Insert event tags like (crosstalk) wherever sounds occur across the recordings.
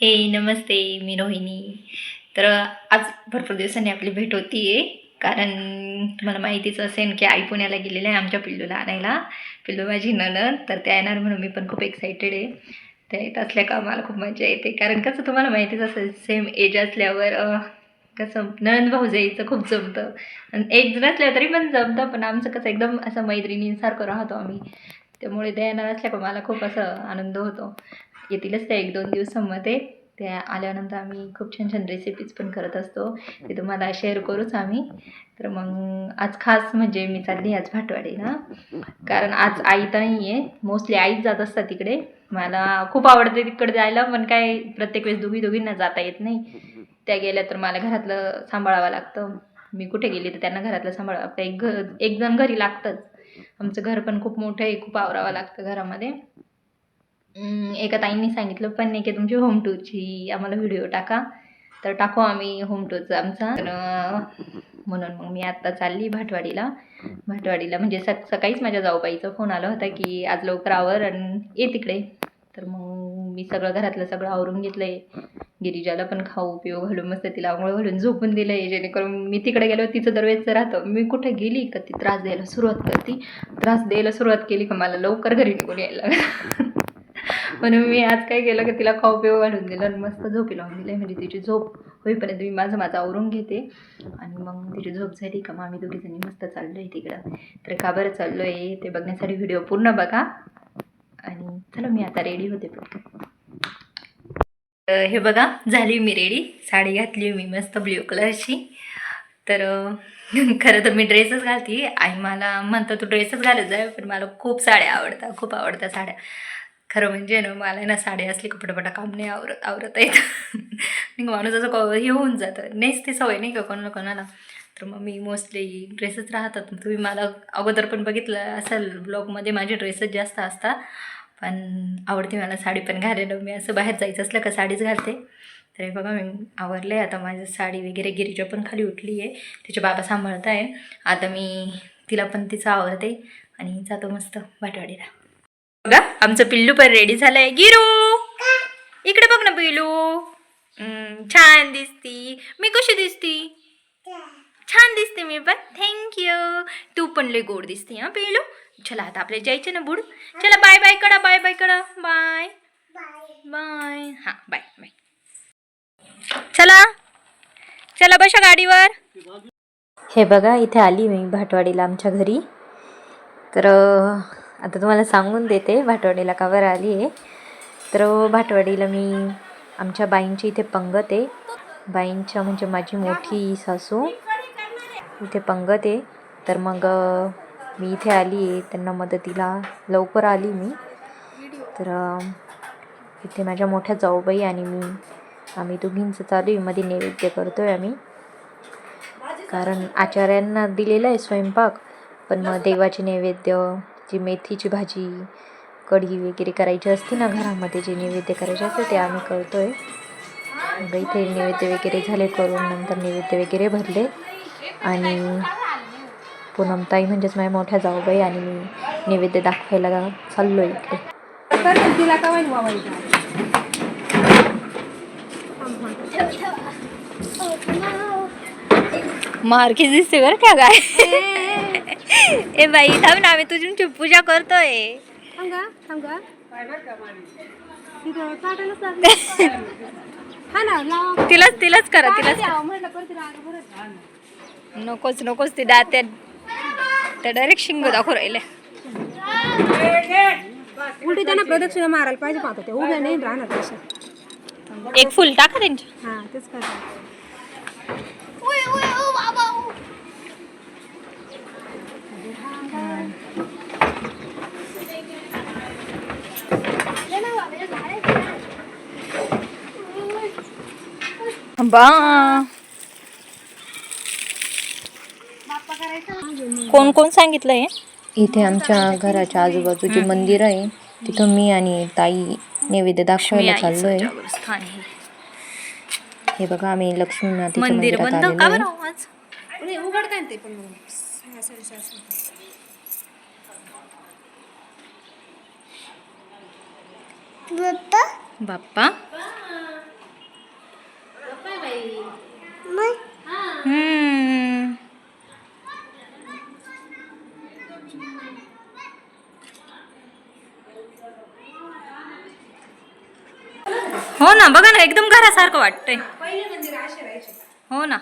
हे नमस्ते मी रोहिणी. तर आज भरपूर दिवसांनी आपली भेट होती आहे कारण तुम्हाला माहितीच असेल की आई पुण्याला गेलेलं आहे आमच्या पिल्लूला आणायला. पिल्लू माझी नणद तर त्या येणार म्हणून मी पण खूप एक्सायटेड आहे. त्या येत असल्या का मला खूप मजा येते कारण कसं तुम्हाला माहितीच असेल सेम एज असल्यावर कसं नणंद भाऊजाईचं खूप जमतं. आणि एक जण असल्या तरी पण जमतं पण आमचं कसं एकदम असं मैत्रिणींसारखं राहतो आम्ही. त्यामुळे त्या येणार असल्या का मला खूप असं आनंद होतो. येतीलच त्या एक दोन दिवसामध्ये. त्या आल्यानंतर आम्ही खूप छान छान रेसिपीज पण करत असतो. ते तुम्हाला शेअर करूच आम्ही. तर मग आज खास म्हणजे मी चालली आज भाटवाडीला. कारण आज आई तर नाही आहे मोस्टली आईच जात असतात तिकडे. मला खूप आवडते तिकडे जायला पण काय प्रत्येक वेळेस दोघी दोघींना जाता येत नाही. त्या गेल्या तर मला घरातलं सांभाळावं लागतं. मी कुठे गेली तर त्यांना घरातलं सांभाळावं लागतं. एक घर एक जण घरी लागतंच. आमचं घर पण खूप मोठं आहे खूप आवरावं लागतं घरामध्ये. एका ताईंनी सांगितलं पण नाही की तुमची होम टूरची आम्हाला व्हिडिओ टाका. तर टाकू आम्ही होम टूरचा आमचा. तर म्हणून मग मी आत्ता चालली भाटवाडीला. भाटवाडीला म्हणजे सक सकाळीच माझ्या जाऊबाईचा फोन आला होता की आज लवकर आवर आणि ये तिकडे. तर मग मी सगळं घरातलं सगळं आवरून घेतलं आहे गिरिजाला पण खाऊ पिऊ घालून मस्त तिला आंघोळ घालून झोपून दिलं आहे जेणेकरून मी तिकडे गेलो तिचं दरवेळेचं राहतं. मी कुठे गेली का ती त्रास द्यायला सुरुवात करते? त्रास द्यायला सुरुवात केली का मला लवकर घरी निघून यायला म्हणून मी आज काय केलं की तिला खाऊ वाढून दिलं आणि मस्त झोपी लावून दिलं म्हणजे तिची झोप होईपर्यंत मी माझं माझं आवरून घेते. आणि मग तिची झोप झाली का मग आम्ही दोघीजणी मस्त चाललो आहे तिकडं. तर का बरं चाललो आहे ते बघण्यासाठी व्हिडिओ पूर्ण बघा. आणि चला मी आता रेडी होते पटकन. तर हे बघा झाली मी रेडी साडी घातली मी मस्त ब्ल्यू कलरची तर (laughs) खरं तर मी ड्रेसच घालते. आई मला म्हणतं तू ड्रेसच घालत जाय पण मला खूप साड्या आवडतात खूप आवडतात साड्या. खरं म्हणजे ना मला ना साडी असली कपडपटा काम नाही आवरत आवरत येत. (laughs) मग माणूस असं हे होऊन जातं. नाहीच ते सवय नाही का कोणाला कोणाला? तर मग मी मोस्टली ड्रेसच राहतात. तुम्ही मला अगोदर पण बघितलं असेल ब्लॉगमध्ये माझे ड्रेसच जास्त असतात. पण आवडते मला साडी पण घालायला मी असं बाहेर जायचं असलं का साडीच घालते. तर हे बघा मी आवरले. आता माझं साडी वगैरे गिरीजा पण खाली उठली आहे तिचे बाबा सांभाळत आहे आता मी तिला पण तिचं आवडते. आणि जातो मस्त भाटवाडीला बघा आमचं पिल्लू पण रेडी झालंय. गिरू! इकडे बघ ना पिल्लू. छान दिसती. मी कशी दिसती? छान दिसते मी पण. थँक्यू तू पण लय गोड दिसते हां पिल्लू? चला आता आपल्या जायचे ना बुड? चला बाय बाय कडा बाय बाय कडा बाय बाय हां बाय बाय चला. चला बशा गाडीवर. हे बघा इथे आली मी भाटवाडीला आमच्या घरी. तर आता तुम्हाला सांगून देते भाटवाडीला का बरं आली आहे. तर भाटवाडीला मी आमच्या बाईंची इथे पंगत आहे. बाईंच्या म्हणजे माझी मोठी सासू इथे पंगत आहे. तर मग मी इथे आली आहे त्यांना मदतीला लवकर आली मी. तर इथे माझ्या मोठ्या जाऊबाई आणि मी आम्ही दोघींचं चालू आहे मध्ये नैवेद्य करतो आहे आम्ही. कारण आचार्यांना दिलेला आहे स्वयंपाक पण मग देवाचे नैवेद्य जी मेथीची भाजी कढी वगैरे करायची असते ना घरामध्ये जे नैवेद्य करायचे असते ते आम्ही करतो आहे इथे नैवेद्य वगैरे झाले करून नंतर नैवेद्य वगैरे भरले. आणि पूनमताई म्हणजेच माझ्या मोठ्या जाऊबाई आणि मी नैवेद्य दाखवायला चाललो इकडे. तिला का माहिती मोबाईल मारकी दिसते बरं का काय? (laughs) ए बाई थांब ना आम्ही तुझी पूजा करतोय. थांबा थांबा तिथं काढायलाच लागलं. (laughs) हा ना लावा. तिलाच तिलाच करा तिलाच नकोच नकोच ते दात त्या डायरेक्ट शिंग दाखवू राहिले. उलटी त्यांना प्रदक्षिणा मारायला पाहिजे पाहतो ते. उभ्या नाही राहणार एक फुल टाका त्यांच्या हा तेच करतात बा. कोण कोण सांगितलंय? इथे आमच्या घराच्या आजूबाजूचे मंदिर आहे. तिथं मी आणि ताई नैवेद्य दाखवायला चाललोय. हे बघा आम्ही लक्ष्मी मातेच्या मंदिर मंदिरात बंद? का आलेलो बरं आहे. आज. बाप्पा हम्म. हो ना बघा ना एकदम घरासारखं वाटतंय. हो ना.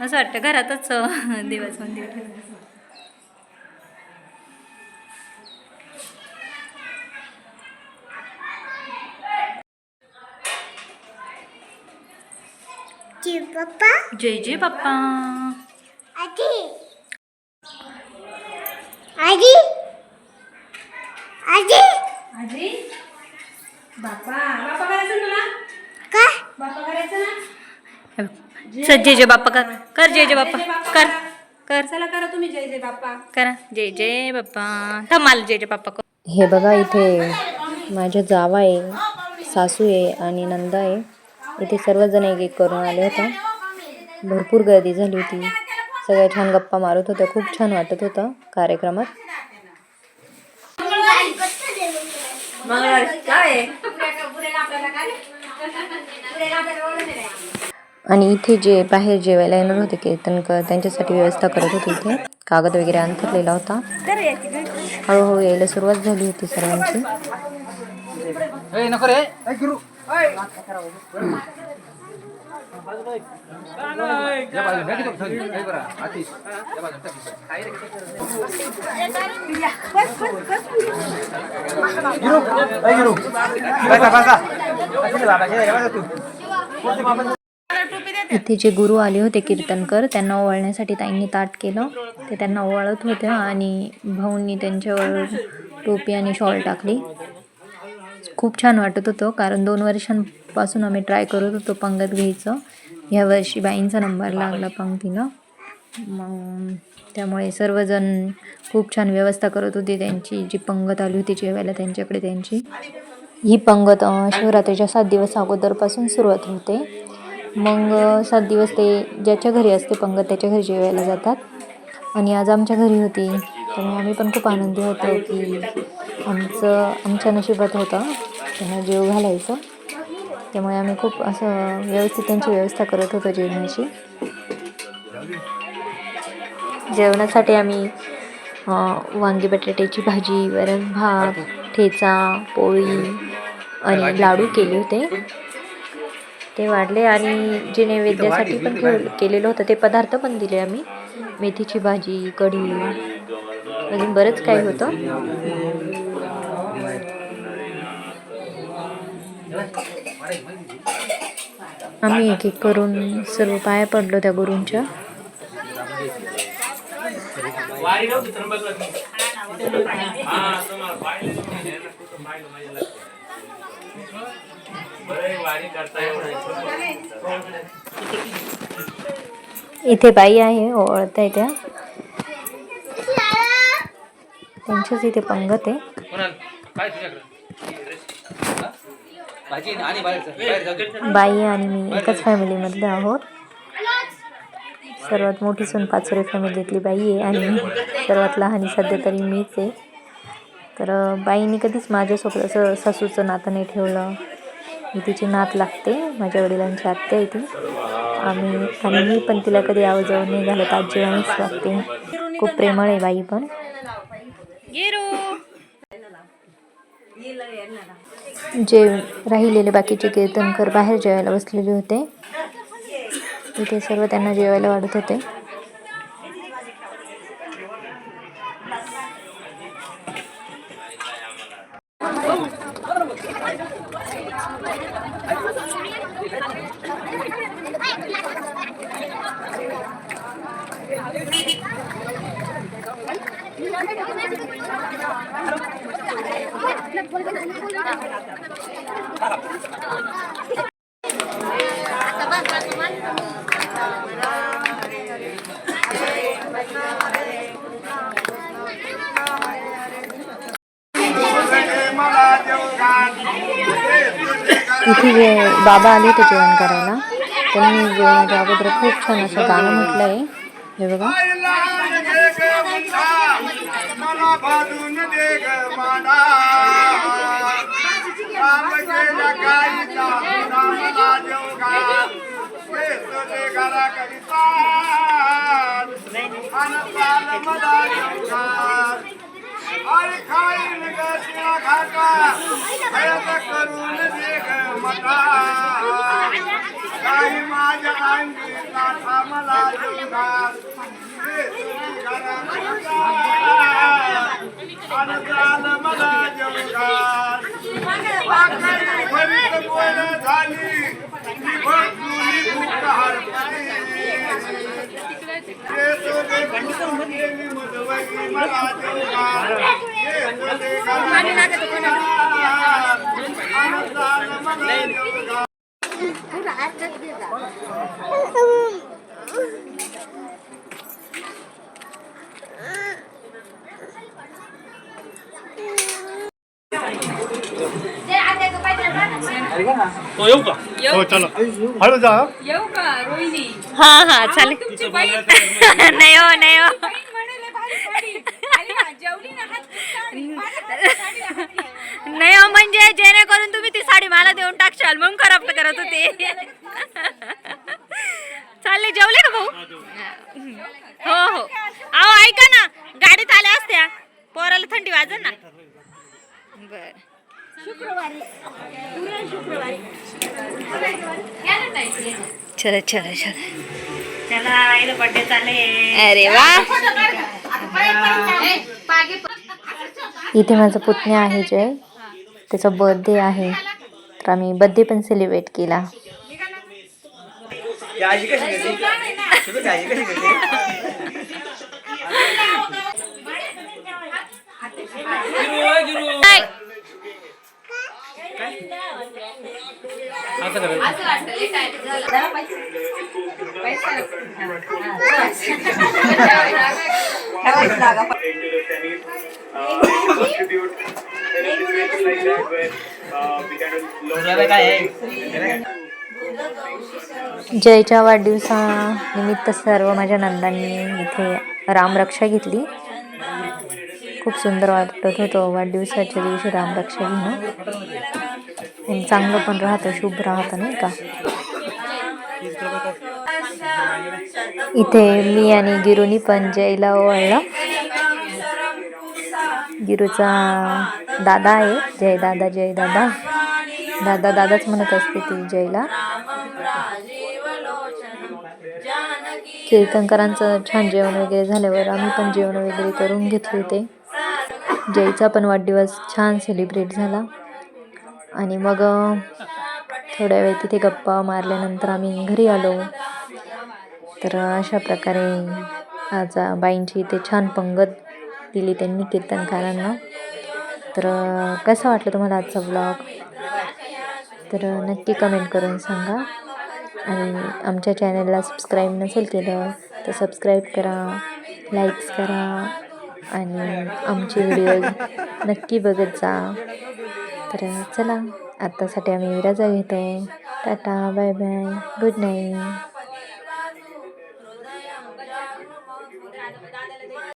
असं वाटतं घरातच देवाचं मंदिर ठेवलं पप्पा जय जय बाप्पा आजी आजी आजी आजी बाप्पा बाप्पा करायचं ना तुला का बाप्पा करायचं ना हे चल जय जय बाप्पा कर. कर जय जय बाप्पा कर. कर. चला करा तुम्ही जय जय बाप्पा. करा. जय जय बाप्पा. थांब मला जय जय बाप्पा कर. हे बघा इथे माझ्या जावा आहे सासू आहे आणि नंदा आहे. इथे सर्वजण एक एक करून आले होते. भरपूर गर्दी झाली होती. सगळ्या छान गप्पा मारत होत्या. खूप छान वाटत होतं कार्यक्रमात. आणि इथे जे बाहेर जेवायला येणार होते कीर्तनकर त्यांच्यासाठी व्यवस्था करत होते इथे. कागद वगैरे अंथरलेला होता. हळूहळू यायला सुरुवात झाली होती सर्वांची. इथे जे गुरु आले होते कीर्तनकर त्यांना ओवाळण्यासाठी ताईंनी ताट केलं. ते त्यांना ओवाळत होते आणि भाऊंनी त्यांच्यावर टोपी आणि शॉल टाकली. खूप छान वाटत होतं कारण दोन वर्षांपासून आम्ही ट्राय करत होतो पंगत घ्यायचं. ह्या वर्षी बाईंचा नंबर लागला पंगतीनं मग त्यामुळे सर्वजण खूप छान व्यवस्था करत होते त्यांची. जी पंगत आली होती जेवायला त्यांच्याकडे त्यांची. ही पंगत शिवरात्रीच्या सात दिवस अगोदरपासून सुरुवात होते. मग सात दिवस ते ज्याच्या घरी असते पंगत त्याच्या घरी जेवायला जातात. आणि आज आमच्या घरी होती. त्यामुळे आम्ही पण खूप आनंदी होतो की आमचं आमच्या नशिबात होतं. त्यांना जेव घालायचं. त्यामुळे आम्ही खूप असं व्यवस्थित त्यांची व्यवस्था करत होतो जेवणाची. जेवणासाठी आम्ही वांगी बटाट्याची भाजी वरण भात ठेचा पोळी आणि लाडू केले होते. ते वाढले आणि जे नैवेद्यासाठी पण ठेव केलेलं होतं ते पदार्थ पण दिले आम्ही. मेथीची भाजी कढी अजून बरंच काही होतं. आम्ही एक एक करून सर्व पाया पडलो त्या गुरूंच्या. इथे बाई आहे ओळखता त्या. त्यांच्याच इथे पंगत आहे. बाई आणि मी एकाच फॅमिलीमधले आहोत. सर्वात मोठी सून पाचोरे फॅमिलीतली बाई आहे आणि सर्वात लहानी सध्या तरी मीच आहे. तर बाईंनी कधीच माझ्यासोबत असं सासूचं नातं नाही ठेवलं. मी तिची नात लागते माझ्या वडिलांची आत्या आहे ती. आम्ही आणि मी पण तिला कधी आवाजावर नाही घालत आजी आणीच लागते खूप प्रेमळ आहे बाई पण. जे राहिलेले बाकीचे कीर्तनकर बाहेर जेवायला बसलेले होते तिथे सर्व त्यांना जेवायला वाढत होते. इथे जे बाबा आले होते जेवण करायला त्यांनी जेवणाच्या अगोदर खूप छान असं गाणं म्हटलं आहे हे बघा. दे करून दे काही माझ्या अंगी गाठा मला जेवगा अनंताल मला जेवगा आकाशी भरीत बोल झाली. भरपूर भूक हरपली. मला देवा येतो दे गणपती आनंदाल मला देवा हो चलो हळू जा हा हा चालेल नाही हो नाही. हो नाही म्हणजे जेणेकरून तुम्ही ती साडी मला देऊन टाकशाल म्हणून खराब करत होते. चालले जेवले का भाऊ? हो हो. अहो ऐका ना गाडीत आल्या असत्या. पोराला थंडी वाजन ना. बर. चला चला चला. चला आईला बर्थडे चाले अरे वा. इथे माझा पुतण्या आहे जय त्याचा बर्थडे आहे. तर आम्ही बर्थडे पण सेलिब्रेट केला. काय आहे (laughs) जयच्या वाढदिवसानिमित्त सर्व माझ्या नंदांनी इथे रामरक्षा घेतली. खूप सुंदर वाटत होतं वाढदिवसाच्या दिवशी रामरक्षा घेणं. आणि चांगलं पण राहतं शुभ राहतं नाही का? इथे मी आणि गिरूनी पण जयला ओवाळला गिरूचा दादा आहे जय दादा जय दादा. दादा दादाच म्हणत असते ती जयला कीर्तनकरांचं छान जेवण वगैरे झाल्यावर आम्ही पण जेवण वगैरे करून घेतले होते. जयचा पण वाढदिवस छान सेलिब्रेट झाला. आणि मग थोड्या वेळ तिथे गप्पा मारल्यानंतर आम्ही घरी आलो. तर अशा प्रकारे आज बाईंची इथे छान पंगत दिली त्यांनी कीर्तनकारांना तर कसं वाटलं तुम्हाला आजचा ब्लॉग तर नक्की कमेंट करून सांगा. आणि आमच्या चॅनलला सबस्क्राईब नसेल केलं तर सबस्क्राईब करा लाईक्स करा आणि आमचे व्हिडिओ नक्की बघत जा. तर चला आत्तासाठी आम्ही रजा घेतो. टाटा बाय बाय गुड नाईट